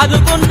ಯಾರು ಕೊಂಡು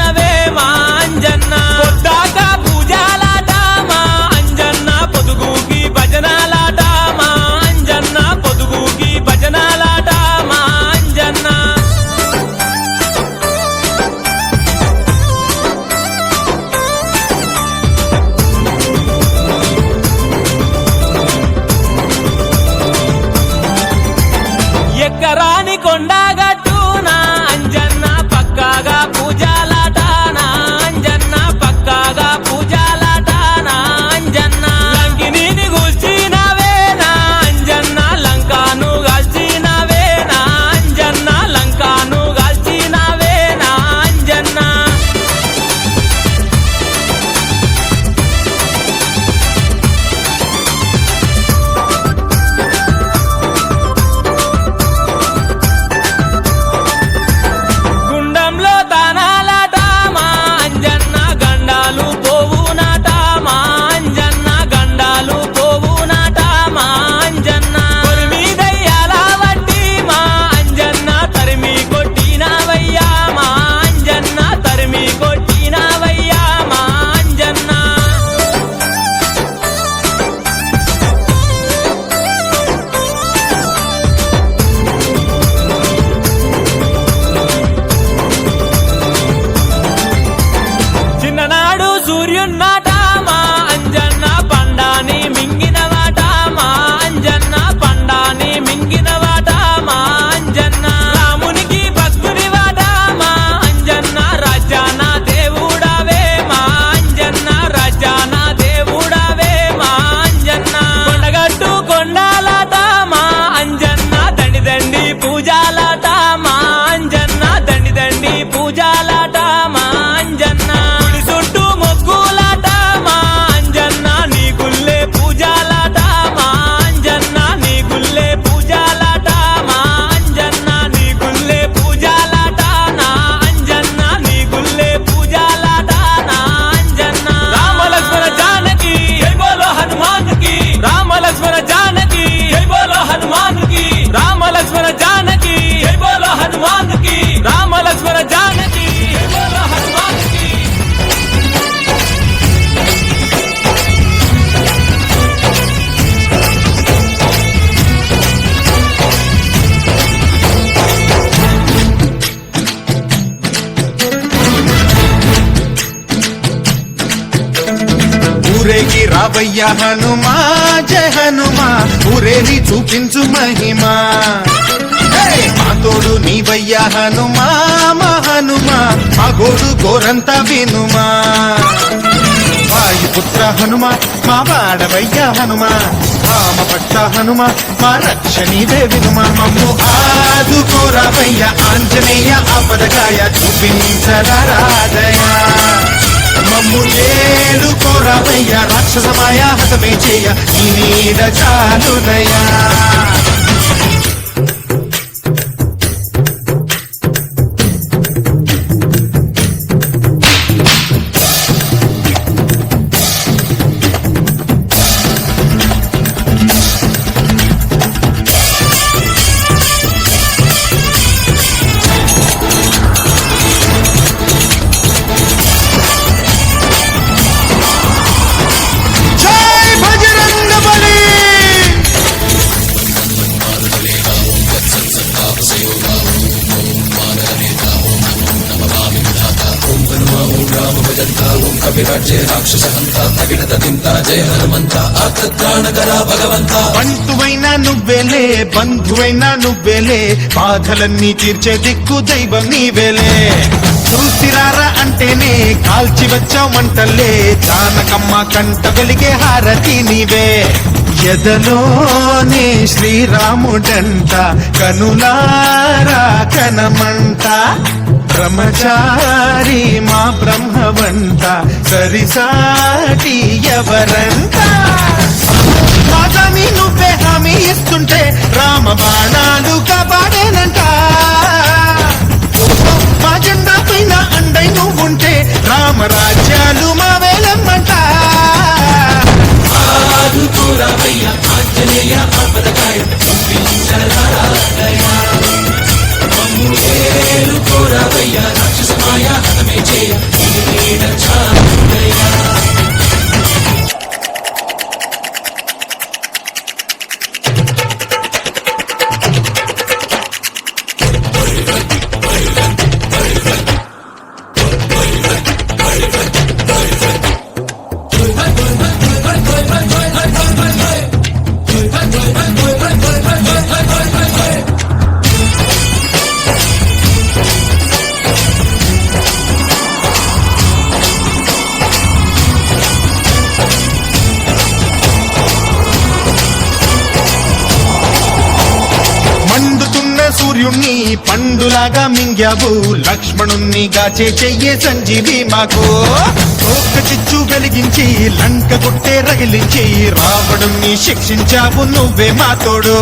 రావయ్య హనుమా జయ హనుమా ఊరేని చూపించు మహిమా. మాతోడు నీవయ్య హనుమా మా హనుమా మా గోడు గోరంత వినుమా. వాయుపుత్ర హనుమా మా వాడవయ్య హనుమా రామ పట్ట హనుమా మా రక్షణీ దేవినుమ మమ్ము ఆదు ఆదుకోరావయ్య ఆంజనేయ ఆపదకాయ చూపించరాదయ మమ్ము ఏడు రామయ్య రాక్షసమాయ హతమే చేయ. ఈ నీడ చాలునయా రాక్షసంతా తగినత తింత బంధువైనా నువ్వేలే బంధువైనా నువ్వేలే. బాధలన్నీ తీర్చే దిక్కు దైవం నీవేలే. చూసిరారా అంటేనే కాల్చి వచ్చామంటలే జానకమ్మ కంట కలిగే హారతి నీవే. ఎదలోనే శ్రీరాముడంట కనులారా కనమంట. బ్రహ్మచారి మా బ్రహ్మవంత సరిసాటి ఎవరంట మాదామి నువ్వే హామీ ఇస్తుంటే రామ బాణా పండులాగా లక్ష్మణుణ్ణి గాచే చెయ్యే సంజీవి మాకు. ఒక్క చిచ్చు వెలిగించి లంక కొట్టే రగిలించి రావణుణ్ణి శిక్షించావు నువ్వే మా తోడు.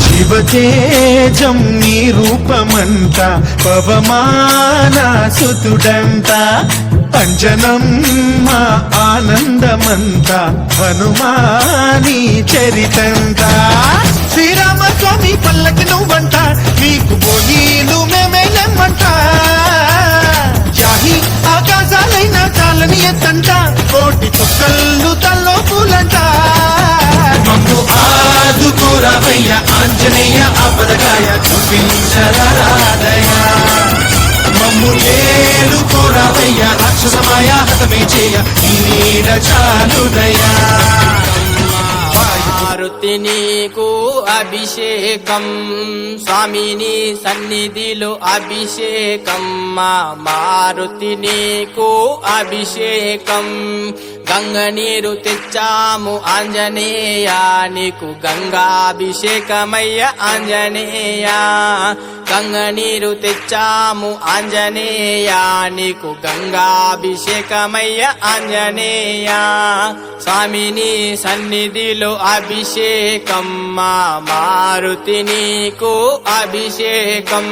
శివతేజం నీ రూపమంట పవమానా సుతుడంతా అంజనం ఆనందమంత హనుమాని చరితంత. శ్రీరామ స్వామి పల్లకి నువ్వంట నీకు పోనీలు మేమేలమ్మంట జాహి ఆకాశాలైన చాలని ఎత్తంట కోటి చుక్కళ్ళు తల్లో పూలంట మమ్ము ఆదుకోరావయ్య ఆంజనేయ ఆపదకాయ చూపించరాదయా మమ్ము ఏలుకోరావయ్య రాక్షసమాయ హతమే చేయ ఈ నీడ చాలుదయా మారుతి నీకు అభిషేకం స్వామిని సన్నిధిలో అభిషేకం. మా మారుతి నీకు అభిషేకం గంగ నీరు తెచ్చాము ఆంజనేయ. నీకు గంగాభిషేకమయ్య ఆంజనేయ. గంగ నీరు తెచ్చాము ఆంజనేయ. నీకు గంగాభిషేకమయ్య ఆంజనేయ. స్వామిని సన్నిధిలో అభిషేకం మా మారుతి నీకు అభిషేకం.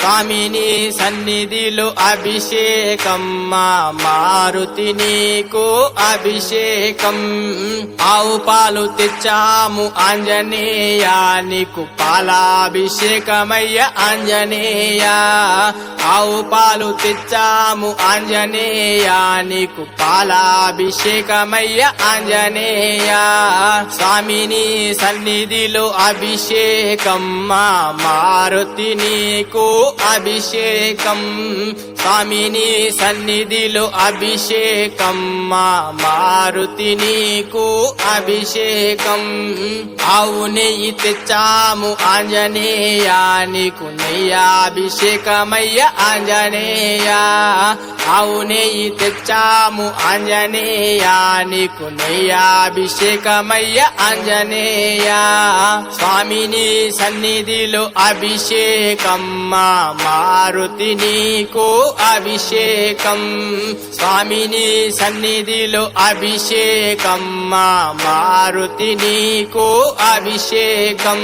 స్వామిని సన్నిధిలో అభిషేకం మా మారుతి నీకు అభిషేకం. ఆవు పాలు తెచ్చాము ఆంజనేయ నీకు పాలాభిషేకమయ్య ఆంజనేయ. ఆవు పాలు తెచ్చాము ఆంజనేయ నీకు పాలాభిషేకమయ్య ఆంజనేయ. స్వామిని సన్నిధిలో అభిషేకం మా మారుతి నీకు అభిషేకం. స్వామిని సన్నిధిలో అభిషేకం. మా మారుతి నీకు అభిషేకం. ఆవు నెయ్యి తెచ్చాము ఆంజనేయ నీకు నెయ్యాభిషేకమయ్య ఆంజనేయ. ఆవు నెయ్యి తెచ్చాము ఆంజనేయ నీకు నెయ్యాభిషేకమయ్య ఆంజనేయ. స్వామిని సన్నిధిలో అభిషేకం. మా మారుతి నీకు అభిషేకం. స్వామిని సన్నిధిలో అభిషేకం. మా మారుతి నీకు అభిషేకం.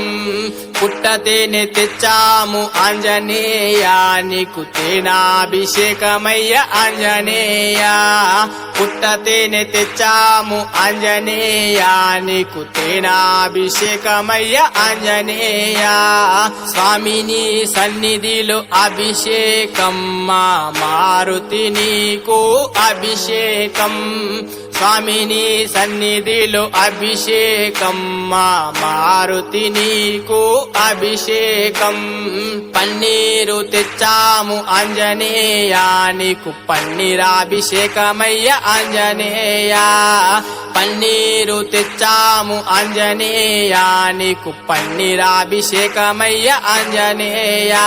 పుట్టతేనె తెచ్చాము ఆంజనేయ. నీకు తేనాభిషేకమయ్య ఆంజనేయ. పుట్టతేనె తెచ్చాము ఆంజనేయ. నీకు తేనాభిషేకమయ్య ఆంజనేయ. స్వామిని సన్నిధిలో అభిషేకం మా మారుతి నీకు అభిషేకం. స్వామిని సన్నిధిలో అభిషేకం మా మారుతి నీకు అభిషేకం. పన్నీరు తెచ్చాము ఆంజనేయ నీకు పన్నీరాభిషేకమయ్య అంజనేయా పన్నీరు తెచ్చాము ఆంజనేయ నీకు పన్నీరాభిషేకమయ్య అంజనేయా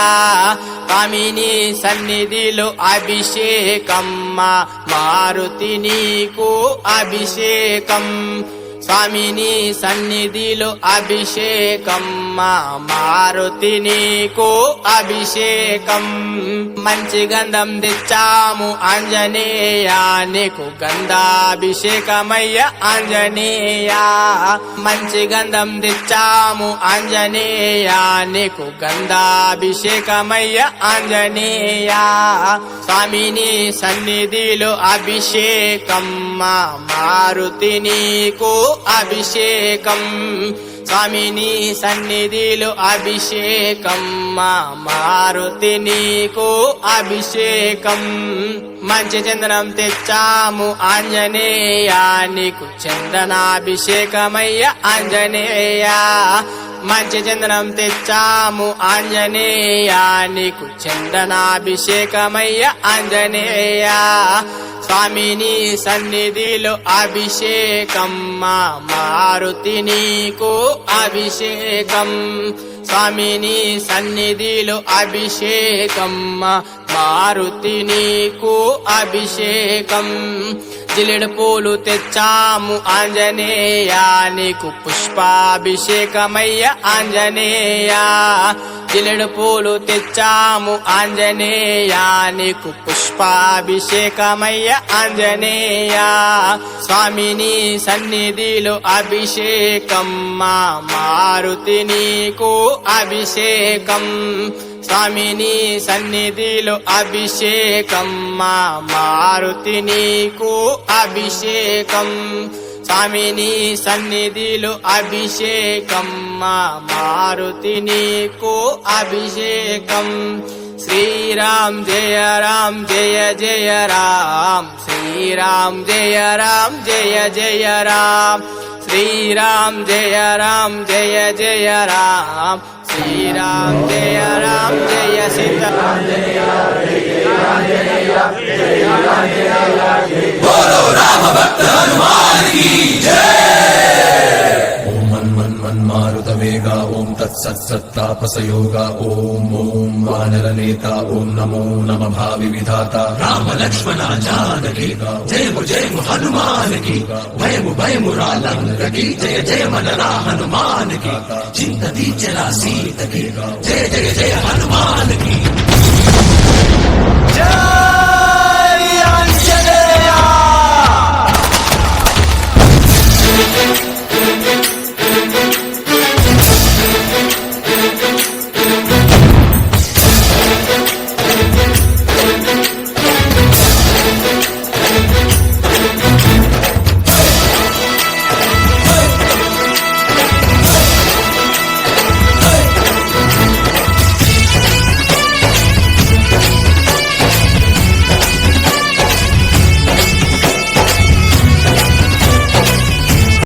స్వామిని సన్నిధిలో అభిషేకం మా మారుతి నీకు అభిషేకం. స్వామిని సన్నిధిలో అభిషేకం మా మారుతి నీకు అభిషేకం. మంచి గంధం తెచ్చాము ఆంజనేయ నీకు గంధాభిషేకమయ్య ఆంజనేయ. మంచి గంధం తెచ్చాము ఆంజనేయ నీకు గంధాభిషేకమయ్య ఆంజనేయ. స్వామిని సన్నిధిలో అభిషేకం మా మారుతి నీకు అభిషేకం. స్వామిని సన్నిధిలో అభిషేకం. మా మారుతి నీకు అభిషేకం. మంచి చందనం తెచ్చాము ఆంజనేయ. నీకు చందనాభిషేకమయ్య ఆంజనేయ. మంచి చందనం తెచ్చాము ఆంజనేయ. నీకు చందనాభిషేకమయ్య ఆంజనేయ. స్వామిని సన్నిధిలో అభిషేకం మా మారుతి నీకు అభిషేకం. స్వామిని సన్నిధిలో అభిషేకం మా మారుతి నీకు అభిషేకం. జిల్లెడు పూలు తెచ్చాము ఆంజనేయ. నీకు పుష్పాభిషేకమయ్య ఆంజనేయ. జిల్లెడు పూలు తెచ్చాము ఆంజనేయ. నీకు పుష్పాభిషేకమయ్య ఆంజనేయ. స్వామిని సన్నిధిలో అభిషేకం మా మారుతి నీకు అభిషేకం. స్వామిని సన్నిధిలో అభిషేకం. మా మారుతి నీకు అభిషేకం. స్వామిని సన్నిధిలో అభిషేకం. మా మారుతి నీకు అభిషేకం. శ్రీరామ్ జయ రామ్ జయ జయ రామ్. శ్రీరామ్ జయ రామ్ జయ జయ రామ్. శ్రీరామ్ జయ రామ్ జయ జయ రామ్. శ్రీరామ్ జయ రామ్ జయ సీతారాం ఓం మన్ మన్ మన్మారుత వేగ ఓం తత్సత్సత్తాపసయోగా ఓం ఓం వానర నేత ఓం నమో నమ భావి విధాత రామ లక్ష్మణ జానకి జయము జయము హనుమానికి భయము భయము రాలంకకి జయ జయ మన రా హనుమానికి చింత తీర్చరా సీతకి జయ జయ జయ హనుమానికి జయ